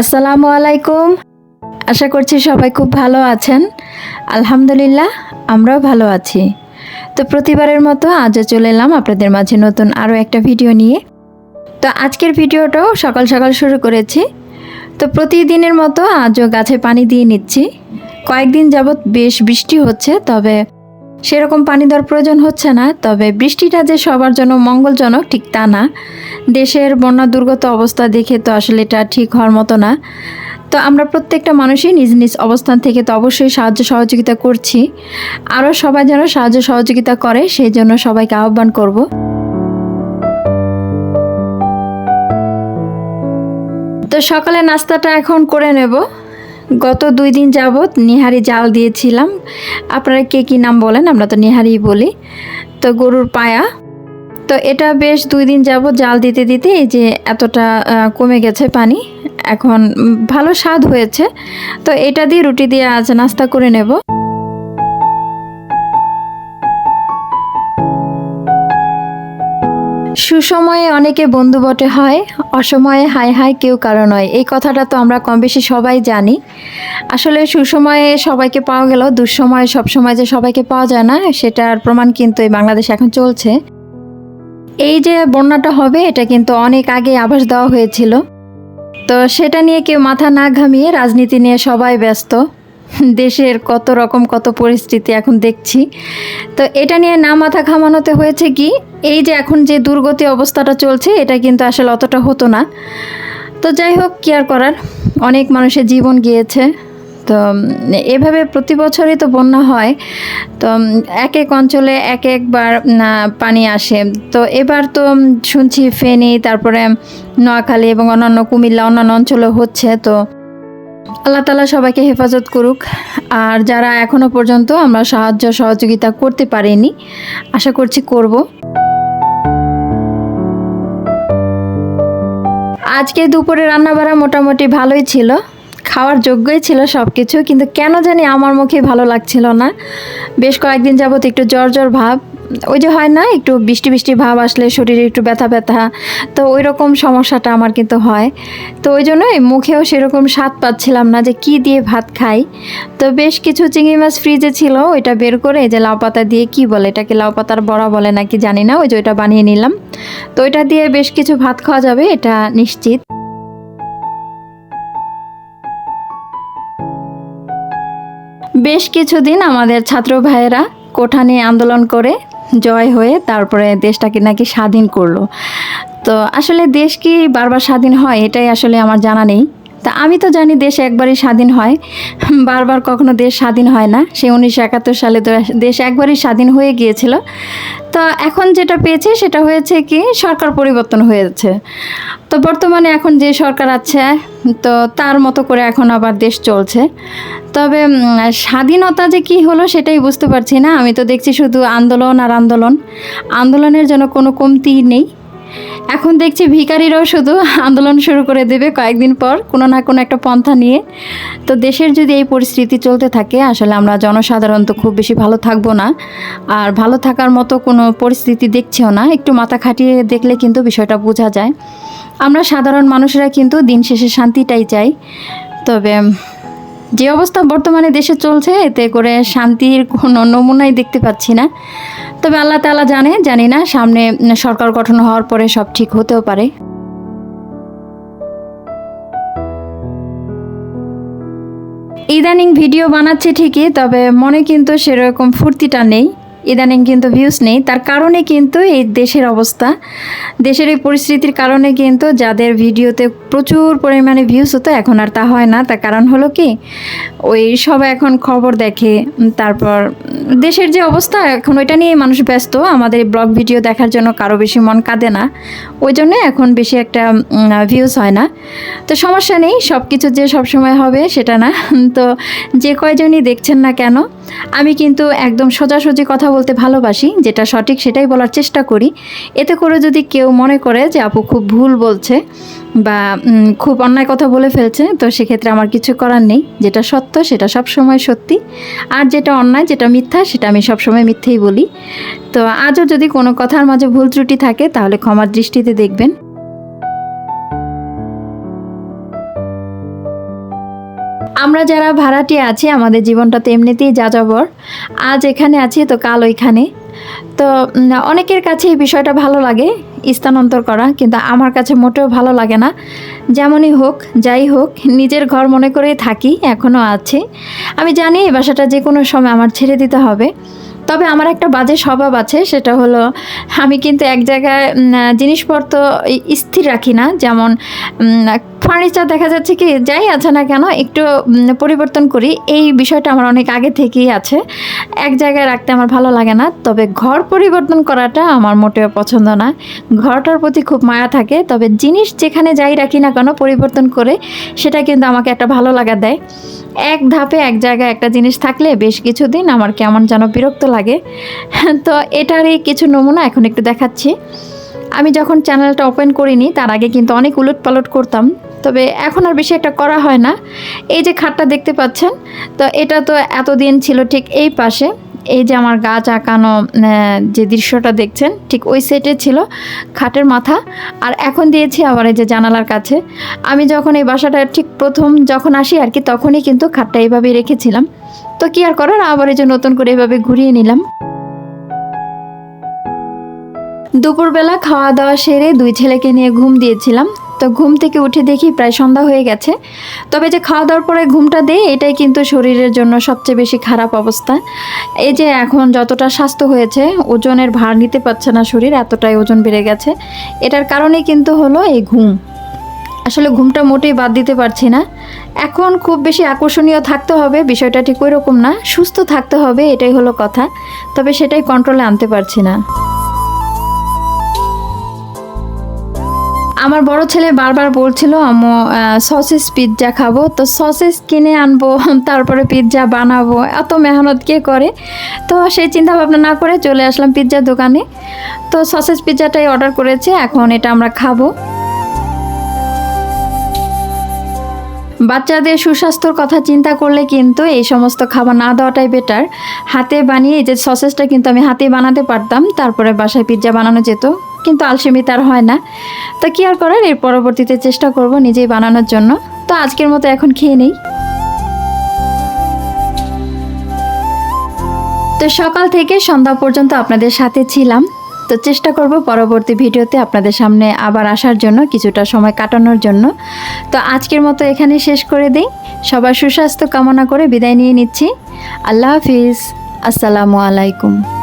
আসসালামু আলাইকুম। আশা করছি সবাই খুব ভালো আছেন। আলহামদুলিল্লাহ, আমরাও ভালো আছি। তো প্রতিবারের মতো আজও চলে এলাম আপনাদের মাঝে নতুন আরও একটা ভিডিও নিয়ে। তো আজকের ভিডিওটাও সকাল সকাল শুরু করেছি। তো প্রতিদিনের মতো আজও গাছে পানি দিয়ে নিচ্ছি। কয়েকদিন যাবৎ বেশ বৃষ্টি হচ্ছে, তবে সেরকম পানি দেওয়ার প্রয়োজন হচ্ছে না, তবে বৃষ্টিটা যে সবার জন্য মঙ্গলজনক, ঠিক তা না। দেশের বন্যা দুর্গত অবস্থা দেখে তো আসলে এটা ঠিক হওয়ার মতো না। তো আমরা প্রত্যেকটা মানুষই নিজ নিজ অবস্থান থেকে তো অবশ্যই সাহায্য সহযোগিতা করছি। আরও সবাই যেন সাহায্য সহযোগিতা করে, সেই জন্য সবাইকে আহ্বান করব। তো সকালে নাস্তাটা এখন করে নেব। গত দুই দিন যাবত নিহারি জাল দিয়েছিলাম। আপনারা কে কী নাম বলেন? আমরা তো নিহারি বলি। তো গরুর পায়া। তো এটা বেশ দুই দিন যাবৎ জাল দিতে দিতে এই যে এতটা কমে গেছে পানি। এখন ভালো স্বাদ হয়েছে। তো এটা দিয়ে রুটি দিয়ে আজ নাস্তা করে নেব। সুসময়ে অনেকে বন্ধু বটে হয়, অসময়ে হাই হাই কেউ কারও নয়। এই কথাটা তো আমরা কম বেশি সবাই জানি। আসলে সুসময়ে সবাইকে পাওয়া গেলেও দুঃসময়ে সবসময় যে সবাইকে পাওয়া যায় না, সেটার প্রমাণ কিন্তু এই বাংলাদেশ এখন চলছে। এই যে বন্যাটা হবে, এটা কিন্তু অনেক আগে আভাস দেওয়া হয়েছিল। তো সেটা নিয়ে কেউ মাথা না ঘামিয়ে রাজনীতি নিয়ে সবাই ব্যস্ত। দেশের কত রকম কত পরিস্থিতি এখন দেখছি। তো এটা নিয়ে না মাথা ঘামানোতে হয়েছে কি, এই যে এখন যে দুর্গতি অবস্থাটা চলছে, এটা কিন্তু আসলে অতটা হতো না। তো যাই হোক, কি আর করার, অনেক মানুষের জীবন গিয়েছে। তো, এভাবে প্রতি বছরই তো বন্যা হয়। তো, এক এক অঞ্চলে এক একবার পানি আসে। তো এবার তো শুনছি ফেনী, তারপরে নোয়াখালী এবং অন্যান্য কুমিল্লা অন্যান্য অঞ্চলে হচ্ছে, তো আল্লাহ তালা সবাইকে হেফাজত করুক। আর যারা এখনও পর্যন্ত আমরা সাহায্য সহযোগিতা করতে পারিনি, আশা করছি করব। আজকে দুপুরে রান্নাবাড়া মোটামুটি ভালোই ছিল। খাওয়ার যোগ্যই ছিল সব কিছু কিন্তু কেন জানি আমার মুখে ভালো লাগছিল না। বেশ কয়েকদিন যাবত একটু জ্বর জ্বর ভাব ওই যে হয় না, একটু বৃষ্টি বৃষ্টি ভাব আসলে শরীরে একটু ব্যথা ব্যথা, তো ওই রকম সমস্যাটা আমার কিন্তু হয়। তো ওই জন্যই মুখেও সেরকম স্বাদ পাচ্ছিলাম না যে কি দিয়ে ভাত খাই। তো বেশ কিছু চিংড়ি মাছ ফ্রিজে ছিল, ওইটা বের করে যে লাউ পাতা দিয়ে কি বলে, এটাকে লাউ পাতার বড়া বলে নাকি জানি না, ওই যে ওইটা বানিয়ে নিলাম। তো ওইটা দিয়ে বেশ কিছু ভাত খাওয়া যাবে, এটা নিশ্চিত। বেশ কিছুদিন আমাদের ছাত্র ভাইয়েরা কোঠা নিয়ে আন্দোলন করে জয় হয়ে তারপরে দেশটাকে নাকি স্বাধীন করল। তো আসলে দেশ কি বারবার স্বাধীন হয় এটাই আসলে আমার জানা নেই। তা আমি তো জানি দেশ একবারই স্বাধীন হয়। বারবার কখনো দেশ স্বাধীন হয় না। সে উনিশশো একাত্তর সালে তো দেশ একবারই স্বাধীন হয়ে গিয়েছিল। তো এখন যেটা পেয়েছে সেটা হয়েছে কি, সরকার পরিবর্তন হয়েছে। তো বর্তমানে এখন যে সরকার আছে, তো তার মতো করে এখন আবার দেশ চলছে। তবে স্বাধীনতা যে কি হলো সেটাই বুঝতে পারছি না। আমি তো দেখছি শুধু আন্দোলন আর আন্দোলন। আন্দোলনের জন্য কোনো কমতি নেই। এখন দেখছি ভিখারিরাও শুধু আন্দোলন শুরু করে দেবে কয়েকদিন পর, কোনো না কোনো একটা পন্থা নিয়ে। তো দেশের যদি এই পরিস্থিতি চলতে থাকে, আসলে আমরা জনসাধারণ তো খুব বেশি ভালো থাকব না। আর ভালো থাকার মতো কোনো পরিস্থিতি দেখছেও না, একটু মাথা খাটিয়ে দেখলে কিন্তু বিষয়টা বোঝা যায়। আমরা সাধারণ মানুষেরা কিন্তু দিন শেষে শান্তিটাই চাই। তবে যে অবস্থা বর্তমানে দেশে চলছে, এতে করে শান্তির কোনো নমুনাই দেখতে পাচ্ছি না। তবে আল্লাহ তাআলা জানে, জানি না, সামনে সরকার গঠন হওয়ার পরে সব ঠিক হতেও পারে। ইদানিং ভিডিও বানাচ্ছে ঠিকই, তবে মনে কিন্তু সেরকম ফুর্তিটা নেই। ইদানিং কিন্তু ভিউজ নেই। তার কারণে কিন্তু এই দেশের অবস্থা, দেশের এই পরিস্থিতির কারণে কিন্তু যাদের ভিডিওতে প্রচুর পরিমাণে ভিউজ হতো, এখন আর তা হয় না। তার কারণ হলো কি, ওই সব এখন খবর দেখে, তারপর দেশের যে অবস্থা, এখন ওইটা নিয়ে মানুষ ব্যস্ত। আমাদের ব্লগ ভিডিও দেখার জন্য কারও বেশি মন কাঁদে না। ওই জন্য এখন বেশি একটা ভিউজ হয় না। তো সমস্যা নেই সব কিছু যে সব সময় হবে সেটা না। তো যে কয়জনই দেখছেন না কেন, আমি কিন্তু একদম সোজাসুজি কথা বলতে ভালোবাসি। যেটা সঠিক সেটাই বলার চেষ্টা করি। এতে করে যদি কেউ মনে করে যে আপু খুব ভুল বলছে বা খুব অন্যায় কথা বলে ফেলছে, তো সেক্ষেত্রে আমার কিছু করার নেই। যেটা সত্য, সেটা সব সময় সত্যি। আর যেটা অন্যায়, যেটা মিথ্যা, সেটা আমি সব সময় মিথ্যেই বলি। তো আজও যদি কোনো কথার মাঝে ভুল ত্রুটি থাকে, তাহলে ক্ষমার দৃষ্টিতে দেখবেন। আমরা যারা ভাড়াটে আছি, আমাদের জীবনটা তো এমনিতেই যা যাবর আজ এখানে আছি, তো কাল ওইখানে। তো অনেকের কাছে এই বিষয়টা ভালো লাগে, স্থানান্তর করা, কিন্তু আমার কাছে মোটেও ভালো লাগে না। যেমনই হোক, যাই হোক, নিজের ঘর মনে করেই থাকি এখনও আছে। আমি জানি এই বাসাটা যে কোনো সময় আমার ছেড়ে দিতে হবে। তবে আমার একটা বাজে স্বভাব আছে, সেটা হলো আমি কিন্তু এক জায়গায় জিনিসপত্র স্থির রাখি না। যেমন ফার্নিচার দেখা যাচ্ছে কি, যাই আছে না কেন, একটু পরিবর্তন করি। এই বিষয়টা আমার অনেক আগে থেকেই আছে। এক জায়গায় রাখতে আমার ভালো লাগে না, তবে ঘর পরিবর্তন করাটা আমার মোটেও পছন্দ না। ঘরটার প্রতি খুব মায়া থাকে, তবে জিনিস যেখানে যাই রাখি না কেন, পরিবর্তন করে, সেটা কিন্তু আমাকে একটা ভালো লাগা দেয়। এক ধাপে এক জায়গায় একটা জিনিস থাকলে বেশ কিছুদিন আমার কেমন যেন বিরক্ত লাগে। তো এটারই কিছু নমুনা এখন একটু দেখাচ্ছি। আমি যখন চ্যানেলটা ওপেন করিনি, তার আগে কিন্তু অনেক উলট পালট করতাম। তবে এখন আর বেশি একটা করা হয় না। এই যে খাটটা দেখতে পাচ্ছেন, তো এটা তো এতদিন ছিল ঠিক এই পাশে। এই যে আমার গাছ আঁকানো যে দৃশ্যটা দেখছেন, ঠিক ওই সেটে ছিল খাটের মাথা। আর এখন দিয়েছি আবার এই যে জানালার কাছে। আমি যখন এই বাসাটা ঠিক প্রথম যখন আসি আর কি, তখনই কিন্তু খাটটা এইভাবেই রেখেছিলাম। তো কি আর করার? আবার এই যে নতুন করে এভাবে ঘুরিয়ে নিলাম। দুপুরবেলা খাওয়া দাওয়া সেরে দুই ছেলেকে নিয়ে ঘুম দিয়েছিলাম। তো ঘুম থেকে উঠে দেখি প্রায় সন্ধ্যা হয়ে গেছে। তবে যে খাওয়া দাওয়ার পরে ঘুমটা দেই, এটাই কিন্তু শরীরের জন্য সবচেয়ে বেশি খারাপ অবস্থা। এই যে এখন যতটা স্বাস্থ্য হয়েছে, ওজনের ভার নিতে পারছে না শরীর, এতটাই ওজন বেড়ে গেছে। এটার কারণে কিন্তু হলো এই ঘুম। আসলে ঘুমটা মোটেই বাদ দিতে পারছি না। এখন খুব বেশি আকর্ষণীয় থাকতে হবে, বিষয়টা ঠিক ওই রকম না। সুস্থ থাকতে হবে, এটাই হলো কথা। তবে সেটাই কন্ট্রোলে আনতে পারছি না। আমার বড় ছেলে বারবার বলছিল আমি সসেস পিৎজা খাব। তো সসেস কিনে আনব, তারপরে পিৎজা বানাবো। এত মেহনত কে করে? তো সেই চিন্তা ভাবনা না করে চলে আসলাম পিৎজা দোকানে। তো সসেস পিৎজাটাই অর্ডার করেছে, এখন এটা আমরা খাব। বাচ্চাদের সুস্বাস্থ্যর কথা চিন্তা করলে কিন্তু এই সমস্ত খাবার না দেওয়াটাই বেটার হাতে বানিয়ে যে সসেসটা কিন্তু আমি হাতে বানাতে পারতাম, তারপরে বাসায় পিৎজা বানানো যেত, কিন্তু আলসেমি তার হয় না। তো কি আর করার? এর পরবর্তীতে চেষ্টা করব নিজেই বানানোর জন্য। তো আজকের মতো এখন খেয়ে নেই। তো সকাল থেকে সন্ধ্যা পর্যন্ত আপনাদের সাথে ছিলাম। তো চেষ্টা করব পরবর্তী ভিডিওতে আপনাদের সামনে আবার আসার জন্য, কিছুটা সময় কাটানোর জন্য। তো আজকের মতো এখানে শেষ করে দিই। সবার সুস্বাস্থ্য কামনা করে বিদায় নিয়ে নিচ্ছি। আল্লাহ হাফিজ। আসসালামু আলাইকুম।